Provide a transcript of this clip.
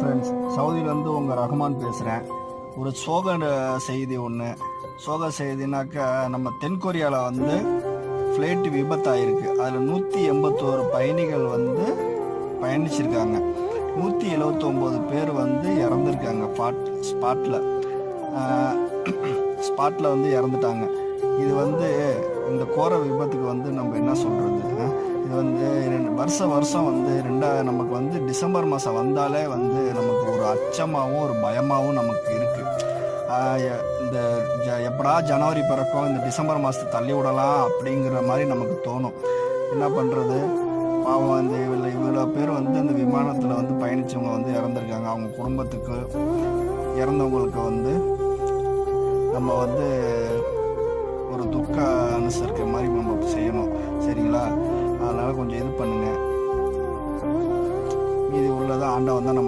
Friends சவுதியிலேருந்து உங்கள் ரஹ்மான் பேசுகிறேன் ஒரு சோக செய்தி ஒன்று சோக செய்தினாக்கா நம்ம தென்கொரியாவில் வந்து ஃப்ளைட் விபத்தாயிருக்கு. அதில் நூற்றி எண்பத்தோரு பயணிகள் வந்து பயணிச்சிருக்காங்க. நூற்றி எழுபத்தொம்போது பேர் வந்து இறந்துருக்காங்க ஸ்பாட் ஸ்பாட்டில் ஸ்பாட்டில் வந்து இறந்துட்டாங்க. இது வந்து இந்த கோர விபத்துக்கு வந்து நம்ம என்ன சொல்கிறது இது வந்து ரெண்டு வருஷம் வருஷம் வந்து ரெண்டா நமக்கு வந்து டிசம்பர் மாதம் வந்தாலே வந்து நமக்கு ஒரு அச்சமாகவும் ஒரு பயமாகவும் நமக்கு இருக்குது இந்த ஜ- எப்படா ஜனவரி பிறக்கும் இந்த டிசம்பர் மாதத்தை தள்ளி விடலாம் அப்படிங்கிற மாதிரி நமக்கு தோணும். என்ன பண்ணுறது பாவம் இந்த இவ்வளோ இவ்வளோ பேர் வந்து இந்த விமானத்தில் வந்து பயணித்தவங்க வந்து இறந்துருக்காங்க. அவங்க குடும்பத்துக்கு இறந்தவங்களுக்கு வந்து நம்ம வந்து அதனால் கொஞ்சம் இது பண்ணுங்கள் மீதி உள்ளதை ஆண்டவன் தான் நம்ம